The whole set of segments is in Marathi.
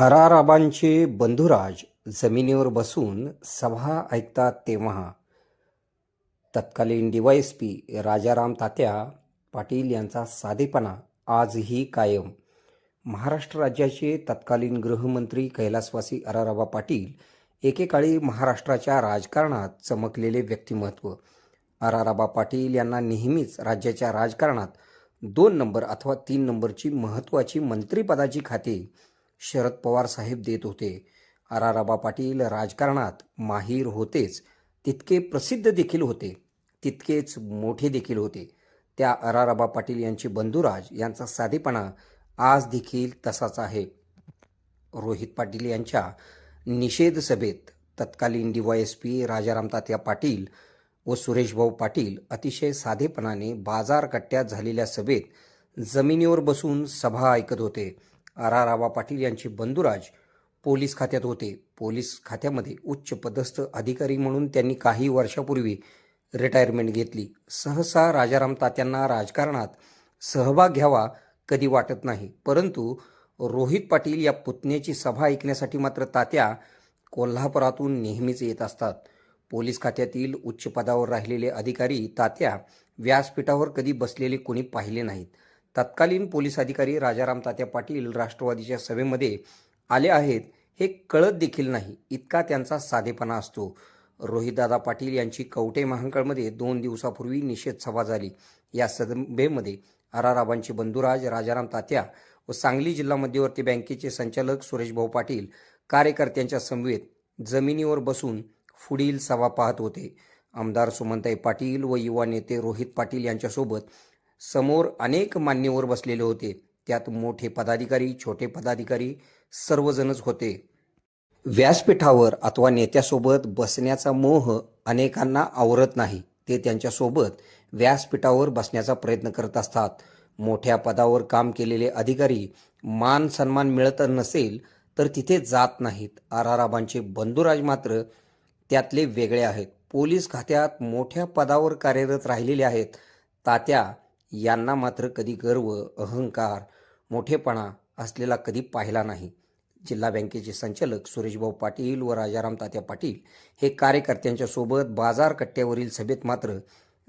अराराबांचे बंधुराज जमिनीवर बसून सभा ऐकतात तेव्हा तत्कालीन डीवायएसपी राजाराम तात्या पाटील यांचा साधेपणा आजही कायम. महाराष्ट्र राज्याचे तत्कालीन गृहमंत्री कैलासवासी अराराबा पाटील एकेकाळी महाराष्ट्राच्या राजकारणात चमकलेले व्यक्तिमत्व. अराराबा पाटील यांना नेहमीच राज्याच्या राजकारणात दोन नंबर अथवा तीन नंबरची महत्त्वाची मंत्रिपदाची खाते शरद पवार साहेब देत होते. आराराबा पाटील राजकारणात माहीर होतेच. तितके प्रसिद्ध देखील होते. तितकेच मोठे देखील होते. त्या अराराबा पाटील यांचे बंधुराज यांचा साधेपणा आज देखील तसाच आहे. रोहित पाटील यांच्या निषेध सभेत तत्कालीन डीवायएसपी राजाराम तात्या पाटील व सुरेशभाऊ पाटील अतिशय साधेपणाने बाजार कट्ट्यात झालेल्या सभेत जमिनीवर बसून सभा ऐकत होते. आराराबा पाटील यांचे बंधुराज पोलीस खात्यात होते. पोलीस खात्यामध्ये उच्च पदस्थ अधिकारी म्हणून त्यांनी काही वर्षापूर्वी रिटायरमेंट घेतली. सहसा राजाराम तात्यांना राजकारणात सहभाग घ्यावा कधी वाटत नाही. परंतु रोहित पाटील या पुतण्याची सभा ऐकण्यासाठी मात्र तात्या कोल्हापुरातून नेहमीच येत असतात. पोलीस खात्यातील उच्च पदावर राहिलेले अधिकारी तात्या व्यासपीठावर कधी बसलेले कोणी पाहिले नाहीत. तत्कालीन पोलीस अधिकारी राजाराम तात्या पाटील राष्ट्रवादीच्या सभेमध्ये आले आहेत हे कळत देखील नाही. इतका त्यांचा साधेपणा असतो. रोहितदादा पाटील यांची कवटे महांकळमध्ये दोन दिवसापूर्वी निषेध सभा झाली. या सभेमध्ये आराराबांचे बंधुराज राजाराम तात्या व सांगली जिल्हा मध्यवर्ती बँकेचे संचालक सुरेशभाऊ पाटील कार्यकर्त्यांच्या समवेत जमिनीवर बसून पुढील सभा पाहत होते. आमदार सुमनताई पाटील व युवा नेते रोहित पाटील यांच्यासोबत समोर अनेक मान्यवर बसलेले होते. त्यात मोठे पदाधिकारी छोटे पदाधिकारी सर्वजणच होते. व्यासपीठावर अथवा नेत्यासोबत बसण्याचा मोह अनेकांना आवरत नाही. ते त्यांच्यासोबत व्यासपीठावर बसण्याचा प्रयत्न करत असतात. मोठ्या पदावर काम केलेले अधिकारी मान सन्मान मिळत नसेल तर तिथे जात नाहीत. आराराबांचे बंधुराज मात्र त्यातले वेगळे आहेत. पोलीस खात्यात मोठ्या पदावर कार्यरत राहिलेले आहेत. तात्या यांना मात्र कधी गर्व अहंकार मोठेपणा असलेला कधी पाहिला नाही. जिल्हा बँकेचे संचालक सुरेशभाऊ पाटील व राजाराम तात्या पाटील हे कार्यकर्त्यांच्या सोबत बाजार कट्ट्यावरील सभेत मात्र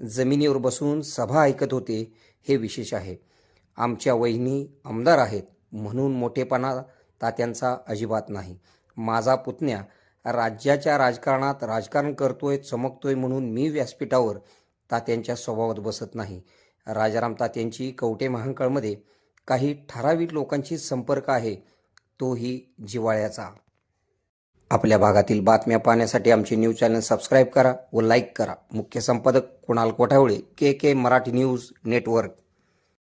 जमिनीवर बसून सभा ऐकत होते हे विशेष आहे. आमच्या वहिनी आमदार आहेत म्हणून मोठेपणा तात्यांचा अजिबात नाही. माझा पुतण्या राज्याच्या राजकारणात राजकारण करतोय चमकतोय म्हणून मी व्यासपीठावर तात्यांच्या स्वभावात बसत नाही. राजाराम तात्यांची कवटे महांकाळमध्ये काही ठराविक लोकांशी संपर्क आहे तोही जिवाळ्याचा आपल्या भागातील बातम्या पाहण्यासाठी आमचे न्यूज चॅनल सबस्क्राईब करा व लाईक करा. मुख्य संपादक Kunal Kothawale K K Marathi news network.